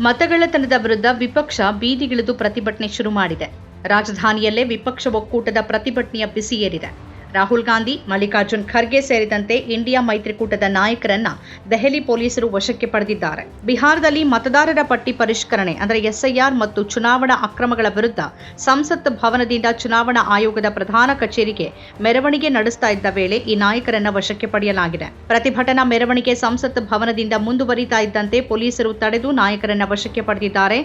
ಮತಗಳ್ಳತನದ ವಿರುದ್ಧ ವಿಪಕ್ಷ ಬೀದಿಗಿಳಿದು ಪ್ರತಿಭಟನೆ ಶುರು ಮಾಡಿದೆ. ರಾಜಧಾನಿಯಲ್ಲೇ ವಿಪಕ್ಷ ಒಕ್ಕೂಟದ ಪ್ರತಿಭಟನೆಯ ಬಿಸಿ ಏರಿದೆ. ರಾಹುಲ್ ಗಾಂಧಿ, ಮಲ್ಲಿಕಾರ್ಜುನ್ ಖರ್ಗೆ ಸೇರಿದಂತೆ ಇಂಡಿಯಾ ಮೈತ್ರಿಕೂಟದ ನಾಯಕರನ್ನ ದೆಹಲಿ ಪೊಲೀಸರು ವಶಕ್ಕೆ ಪಡೆದಿದ್ದಾರೆ. ಬಿಹಾರದಲ್ಲಿ ಮತದಾರರ ಪಟ್ಟಿ ಪರಿಷ್ಕರಣೆ, ಅಂದರೆ ಎಸ್ಐಆರ್ ಮತ್ತು ಚುನಾವಣಾ ಅಕ್ರಮಗಳ ವಿರುದ್ಧ ಸಂಸತ್ ಭವನದಿಂದ ಚುನಾವಣಾ ಆಯೋಗದ ಪ್ರಧಾನ ಕಚೇರಿಗೆ ಮೆರವಣಿಗೆ ನಡೆಸ್ತಾ ಇದ್ದ ವೇಳೆ ಈ ನಾಯಕರನ್ನ ವಶಕ್ಕೆ ಪಡೆಯಲಾಗಿದೆ. ಪ್ರತಿಭಟನಾ ಮೆರವಣಿಗೆ ಸಂಸತ್ ಭವನದಿಂದ ಮುಂದುವರಿತಾ ಇದ್ದಂತೆ ಪೊಲೀಸರು ತಡೆದು ನಾಯಕರನ್ನ ವಶಕ್ಕೆ ಪಡೆದಿದ್ದಾರೆ.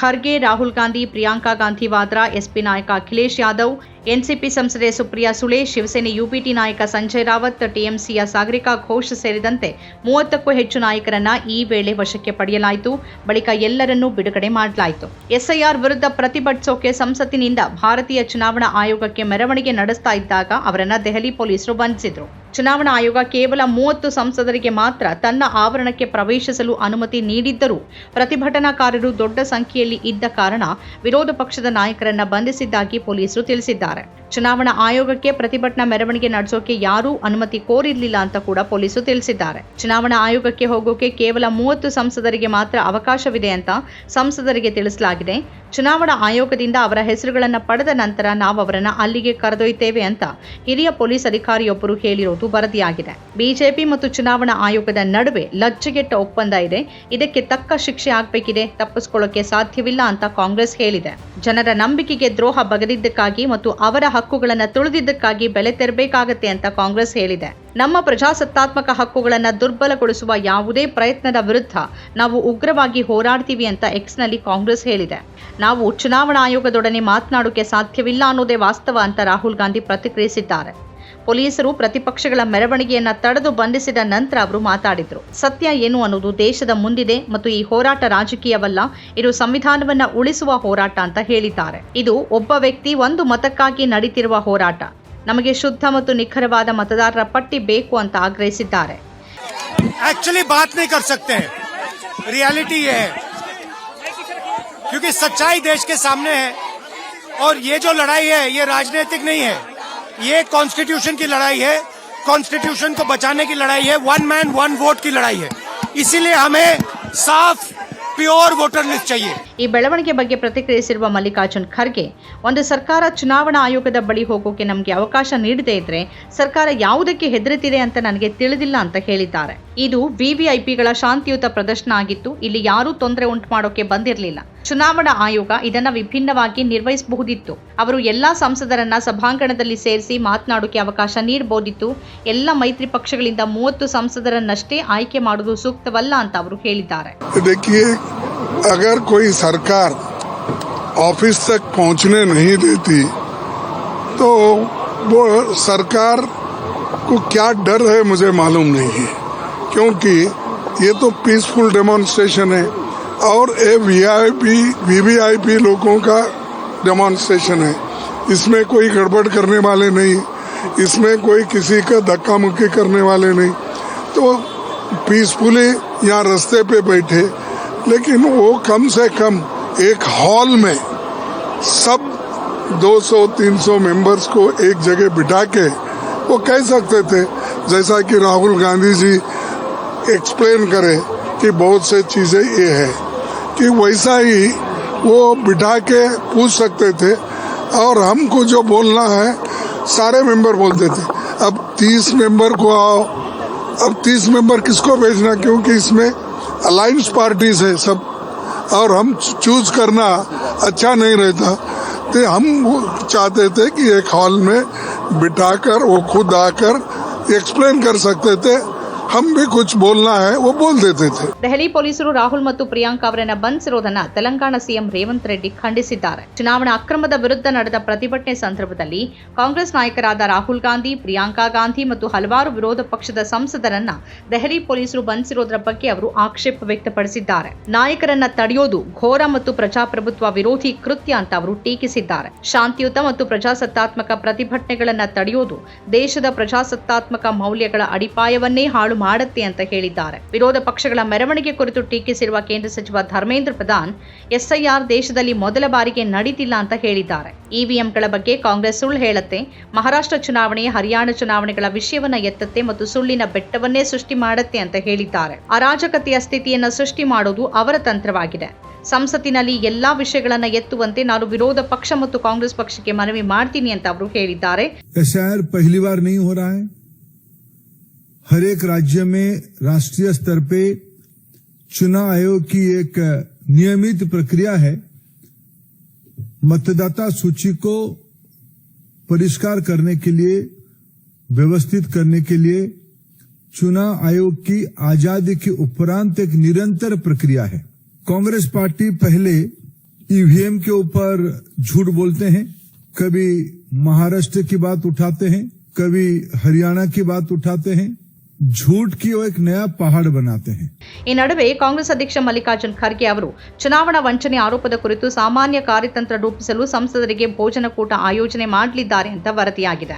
ಖರ್ಗೆ, ರಾಹುಲ್ ಗಾಂಧಿ, ಪ್ರಿಯಾಂಕಾ ಗಾಂಧಿ ವಾದ್ರಾ, ಎಸ್ಪಿ ನಾಯಕ ಅಖಿಲೇಶ್ ಯಾದವ್ ಎನ್ಸಿಪಿ ಸಂಸದೆ ಸುಪ್ರಿಯಾ ಸುಳೆ, ಶಿವಸೇನೆ ಯುಪಿಟಿ ನಾಯಕ ಸಂಜಯ್ ರಾವತ್, ಟಿಎಂಸಿಯ ಸಾಗರಿಕಾ ಘೋಷ್ ಸೇರಿದಂತೆ ಮೂವತ್ತಕ್ಕೂ ಹೆಚ್ಚು ನಾಯಕರನ್ನ ಈ ವೇಳೆ ವಶಕ್ಕೆ ಪಡೆಯಲಾಯಿತು. ಬಳಿಕ ಎಲ್ಲರನ್ನೂ ಬಿಡುಗಡೆ ಮಾಡಲಾಯಿತು. ಎಸ್ಐಆರ್ ವಿರುದ್ಧ ಪ್ರತಿಭಟಿಸೋಕೆ ಸಂಸತ್ತಿನಿಂದ ಭಾರತೀಯ ಚುನಾವಣಾ ಆಯೋಗಕ್ಕೆ ಮೆರವಣಿಗೆ ನಡೆಸ್ತಾ ಇದ್ದಾಗ ಅವರನ್ನ ದೆಹಲಿ ಪೊಲೀಸರು ಬಂಧಿಸಿದ್ರು. ಚುನಾವಣಾ ಆಯೋಗ ಕೇವಲ ಮೂವತ್ತು ಸಂಸದರಿಗೆ ಮಾತ್ರ ತನ್ನ ಆವರಣಕ್ಕೆ ಪ್ರವೇಶಿಸಲು ಅನುಮತಿ ನೀಡಿದ್ದರೂ ಪ್ರತಿಭಟನಾಕಾರರು ದೊಡ್ಡ ಸಂಖ್ಯೆಯಲ್ಲಿ ಇದ್ದ ಕಾರಣ ವಿರೋಧ ಪಕ್ಷದ ನಾಯಕರನ್ನ ಬಂಧಿಸಿದ್ದಾಗಿ ಪೊಲೀಸರು ತಿಳಿಸಿದ್ದಾರೆ. ಚುನಾವಣಾ ಆಯೋಗಕ್ಕೆ ಪ್ರತಿಭಟನಾ ಮೆರವಣಿಗೆ ನಡೆಸೋಕೆ ಯಾರೂ ಅನುಮತಿ ಕೋರಿರಲಿಲ್ಲ ಅಂತ ಕೂಡ ಪೊಲೀಸರು ತಿಳಿಸಿದ್ದಾರೆ. ಚುನಾವಣಾ ಆಯೋಗಕ್ಕೆ ಹೋಗೋಕೆ ಕೇವಲ ಮೂವತ್ತು ಸಂಸದರಿಗೆ ಮಾತ್ರ ಅವಕಾಶವಿದೆ ಅಂತ ಸಂಸದರಿಗೆ ತಿಳಿಸಲಾಗಿದೆ. ಚುನಾವಣಾ ಆಯೋಗದಿಂದ ಅವರ ಹೆಸರುಗಳನ್ನು ಪಡೆದ ನಂತರ ನಾವು ಅವರನ್ನು ಅಲ್ಲಿಗೆ ಕರೆದೊಯ್ತೇವೆ ಅಂತ ಹಿರಿಯ ಪೊಲೀಸ್ ಅಧಿಕಾರಿಯೊಬ್ಬರು ಹೇಳಿರೋದು ವರದಿಯಾಗಿದೆ. ಬಿಜೆಪಿ ಮತ್ತು ಚುನಾವಣಾ ಆಯೋಗದ ನಡುವೆ ಲಜ್ಜೆಗೆಟ್ಟ ಒಪ್ಪಂದ ಇದೆ. ಇದಕ್ಕೆ ತಕ್ಕ ಶಿಕ್ಷೆ ಆಗ್ಬೇಕಿದೆ. ತಪ್ಪಿಸ್ಕೊಳ್ಳೋಕೆ ಸಾಧ್ಯವಿಲ್ಲ ಅಂತ ಕಾಂಗ್ರೆಸ್ ಹೇಳಿದೆ. ಜನರ ನಂಬಿಕೆಗೆ ದ್ರೋಹ ಬಗೆದಿದ್ದಕ್ಕಾಗಿ ಮತ್ತು ಅವರ ಹಕ್ಕುಗಳನ್ನು ತುಳಿದಿದ್ದಕ್ಕಾಗಿ ಬೆಲೆ ತೆರಬೇಕಾಗತ್ತೆ ಅಂತ ಕಾಂಗ್ರೆಸ್ ಹೇಳಿದೆ. ನಮ್ಮ ಪ್ರಜಾಸತ್ತಾತ್ಮಕ ಹಕ್ಕುಗಳನ್ನು ದುರ್ಬಲಗೊಳಿಸುವ ಯಾವುದೇ ಪ್ರಯತ್ನದ ವಿರುದ್ಧ ನಾವು ಉಗ್ರವಾಗಿ ಹೋರಾಡ್ತೀವಿ ಅಂತ ಎಕ್ಸ್ನಲ್ಲಿ ಕಾಂಗ್ರೆಸ್ ಹೇಳಿದೆ. ನಾವು ಚುನಾವಣಾ ಆಯೋಗದೊಡನೆ ಮಾತನಾಡೋಕೆ ಸಾಧ್ಯವಿಲ್ಲ ಅನ್ನೋದೇ ವಾಸ್ತವ ಅಂತ ರಾಹುಲ್ ಗಾಂಧಿ ಪ್ರತಿಕ್ರಿಯಿಸಿದ್ದಾರೆ. ಪೊಲೀಸರು ಪ್ರತಿಪಕ್ಷಗಳ ಮೆರವಣಿಗೆಯನ್ನ ತಡೆದು ಬಂಧಿಸಿದ ನಂತರ ಅವರು ಮಾತಾಡಿದ್ರು ಸತ್ಯ ಏನು ಅನ್ನೋದು ದೇಶದ ಮುಂದಿದೆ ಮತ್ತು ಈ ಹೋರಾಟ ರಾಜಕೀಯವಲ್ಲ ಇದು ಸಂವಿಧಾನವನ್ನ ಉಳಿಸುವ ಹೋರಾಟ ಅಂತ ಹೇಳಿದ್ದಾರೆ ಇದು ಒಬ್ಬ ವ್ಯಕ್ತಿ ಒಂದು ಮತಕ್ಕಾಗಿ ನಡೀತಿರುವ ಹೋರಾಟ ನಮಗೆ ಶುದ್ಧ ಮತ್ತು ನಿಖರವಾದ ಮತದಾರರ ಪಟ್ಟಿ ಬೇಕು ಅಂತ ಆಗ್ರಹಿಸಿದ್ದಾರೆ एक्चुअली बात नहीं कर सकते हैं रियलिटी ये है क्योंकि सच्चाई देश के सामने है और ये जो लड़ाई है ये राजनीतिक नहीं है ये कॉन्स्टिट्यूशन की लड़ाई है कॉन्स्टिट्यूशन को बचाने की लड़ाई है वन मैन वन वोट की लड़ाई है इसीलिए हमें साफ प्योर वोटर लिस्ट चाहिए ಈ ಬೆಳವಣಿಗೆ ಬಗ್ಗೆ ಪ್ರತಿಕ್ರಿಯಿಸಿರುವ ಮಲ್ಲಿಕಾರ್ಜುನ್ ಖರ್ಗೆ ಒಂದು ಸರ್ಕಾರ ಚುನಾವಣಾ ಆಯೋಗದ ಬಳಿ ಹೋಗೋಕೆ ನಮಗೆ ಅವಕಾಶ ನೀಡದೇ ಇದ್ರೆ ಸರ್ಕಾರ ಯಾವುದಕ್ಕೆ ಹೆದರುತ್ತಿದೆ ಅಂತ ನನಗೆ ತಿಳಿದಿಲ್ಲ ಅಂತ ಹೇಳಿದ್ದಾರೆ ಇದು ವಿವಿಐಪಿಗಳ ಶಾಂತಿಯುತ ಪ್ರದರ್ಶನ ಆಗಿತ್ತು ಇಲ್ಲಿ ಯಾರೂ ತೊಂದರೆ ಉಂಟು ಮಾಡೋಕೆ ಬಂದಿರಲಿಲ್ಲ ಚುನಾವಣಾ ಆಯೋಗ ಇದನ್ನ ವಿಭಿನ್ನವಾಗಿ ನಿರ್ವಹಿಸಬಹುದಿತ್ತು ಅವರು ಎಲ್ಲಾ ಸಂಸದರನ್ನ ಸಭಾಂಗಣದಲ್ಲಿ ಸೇರಿಸಿ ಮಾತನಾಡೋಕೆ ಅವಕಾಶ ನೀಡಬಹುದಿತ್ತು ಎಲ್ಲ ಮೈತ್ರಿ ಪಕ್ಷಗಳಿಂದ ಮೂವತ್ತು ಸಂಸದರನ್ನಷ್ಟೇ ಆಯ್ಕೆ ಮಾಡುವುದು ಸೂಕ್ತವಲ್ಲ ಅಂತ ಅವರು ಹೇಳಿದ್ದಾರೆ देखिए अगर कोई सरकार ऑफिस तक पहुंचने नहीं देती तो वो सरकार को क्या डर है मुझे मालूम नहीं है क्योंकि ये तो पीसफुल डेमोन्स्ट्रेशन है और ये वीआईपी वीवीआईपी लोगों का डेमोन्स्ट्रेशन है। इसमें कोई गड़बड़ करने वाले नहीं, इसमें कोई किसी का धक्का मुक्की करने वाले नहीं। तो पीसफुली यहाँ रास्ते पे बैठे, लेकिन वो कम से कम एक हॉल में सब 200-300 मेंबर्स को एक जगह बिठा के वो कह सकते थे, जैसा कि राहुल गांधी जी एक्सप्लेन करें कि बहुत से चीज़ें ये है। कि वैसा ही वो बिठा के पूछ सकते थे और हमको जो बोलना है, सारे मेंबर बोलते थे। अब 30 मेंबर को आओ। अब 30 मेंबर किसको भेजना? क्योंकि इसमें अलायंस पार्टीज़ है सब। और हम चूज़ करना अच्छा नहीं रहता। तो हम चाहते थे कि एक हॉल में बिठाकर, वो खुद आकर एक्सप्लेन कर सकते थे। हम भी कुछ बोलना है वो बोल देते थे ದೆಹಲಿ ಪೊಲೀಸರು ರಾಹುಲ್ ಮತ್ತು ಪ್ರಿಯಾಂಕಾ ಅವರನ್ನ ಬಂಧಿಸಿರೋದನ್ನ ತೆಲಂಗಾಣ ಸಿಎಂ ರೇವಂತ್ ರೆಡ್ಡಿ ಖಂಡಿಸಿದ್ದಾರೆ ಚುನಾವಣಾ ಅಕ್ರಮದ ವಿರುದ್ಧ ನಡೆದ ಪ್ರತಿಭಟನೆ ಸಂದರ್ಭದಲ್ಲಿ ಕಾಂಗ್ರೆಸ್ ನಾಯಕರಾದ ರಾಹುಲ್ ಗಾಂಧಿ ಪ್ರಿಯಾಂಕಾ ಗಾಂಧಿ ಮತ್ತು ಹಲವಾರು ವಿರೋಧ ಪಕ್ಷದ ಸಂಸದರನ್ನ ದೆಹಲಿ ಪೊಲೀಸರು ಬಂಧಿಸಿರೋದ್ರ ಬಗ್ಗೆ ಅವರು ಆಕ್ಷೇಪ ವ್ಯಕ್ತಪಡಿಸಿದ್ದಾರೆ ನಾಯಕರನ್ನ ತಡೆಯೋದು ಘೋರ ಮತ್ತು ಪ್ರಜಾಪ್ರಭುತ್ವ ವಿರೋಧಿ ಕೃತ್ಯ ಅಂತ ಅವರು ಟೀಕಿಸಿದ್ದಾರೆ ಶಾಂತಿಯುತ ಮತ್ತು ಪ್ರಜಾಸತ್ತಾತ್ಮಕ ಪ್ರತಿಭಟನೆಗಳನ್ನ ತಡೆಯೋದು ದೇಶದ ಪ್ರಜಾಸತ್ತಾತ್ಮಕ ಮೌಲ್ಯಗಳ ಅಡಿಪಾಯವನ್ನೇ ಹಾಳು ಹಾಳು ಮಾಡುತ್ತೆ ಅಂತ ಹೇಳಿದ್ದಾರೆ. ವಿರೋಧ ಪಕ್ಷಗಳ ಮೆರವಣಿಗೆ ಕುರಿತು ಟೀಕಿಸಿರುವ ಕೇಂದ್ರ ಸಚಿವ ಧರ್ಮೇಂದ್ರ ಪ್ರಧಾನ್, ಎಸ್ಐಆರ್ ದೇಶದಲ್ಲಿ ಮೊದಲ ಬಾರಿಗೆ ನಡೀತಿಲ್ಲ ಅಂತ ಹೇಳಿದ್ದಾರೆ. ಇವಿಎಂಗಳ ಬಗ್ಗೆ ಕಾಂಗ್ರೆಸ್ ಸುಳ್ಳು ಹೇಳುತ್ತೆ. ಮಹಾರಾಷ್ಟ್ರ ಚುನಾವಣೆ, ಹರಿಯಾಣ ಚುನಾವಣೆಗಳ ವಿಷಯವನ್ನ ಎತ್ತತ್ತೆ ಮತ್ತು ಸುಳ್ಳಿನ ಬೆಟ್ಟವನ್ನೇ ಸೃಷ್ಟಿ ಮಾಡುತ್ತೆ ಅಂತ ಹೇಳಿದ್ದಾರೆ. ಅರಾಜಕತೆಯ ಸ್ಥಿತಿಯನ್ನ ಸೃಷ್ಟಿ ಮಾಡೋದು ಅವರ ತಂತ್ರವಾಗಿದೆ. ಸಂಸತ್ತಿನಲ್ಲಿ ಎಲ್ಲಾ ವಿಷಯಗಳನ್ನ ಎತ್ತುವಂತೆ ನಾನು ವಿರೋಧ ಪಕ್ಷ ಮತ್ತು ಕಾಂಗ್ರೆಸ್ ಪಕ್ಷಕ್ಕೆ ಮನವಿ ಮಾಡ್ತೀನಿ ಅಂತ ಅವರು ಹೇಳಿದ್ದಾರೆ. हर एक राज्य में राष्ट्रीय स्तर पे चुनाव आयोग की एक नियमित प्रक्रिया है। मतदाता सूची को परिष्कार करने के लिए, व्यवस्थित करने के लिए चुनाव आयोग की आज़ादी के उपरांत एक निरंतर प्रक्रिया है। कांग्रेस पार्टी पहले ईवीएम के ऊपर झूठ बोलते हैं, कभी महाराष्ट्र की बात उठाते हैं, कभी हरियाणा की बात उठाते हैं झूठ की वो एक नया पहाड़ बनाते हैं ಈ ನಡುವೆ ಕಾಂಗ್ರೆಸ್ ಅಧ್ಯಕ್ಷ ಮಲ್ಲಿಕಾರ್ಜುನ್ ಖರ್ಗೆ ಅವರು ಚುನಾವಣಾ ವಂಚನೆ ಆರೋಪದ ಕುರಿತು ಸಾಮಾನ್ಯ ಕಾರ್ಯತಂತ್ರ ರೂಪಿಸಲು ಸಂಸದರಿಗೆ ಭೋಜನ ಕೂಟ ಆಯೋಜನೆ ಮಾಡಲಿದ್ದಾರೆ ಅಂತ ವರದಿಯಾಗಿದೆ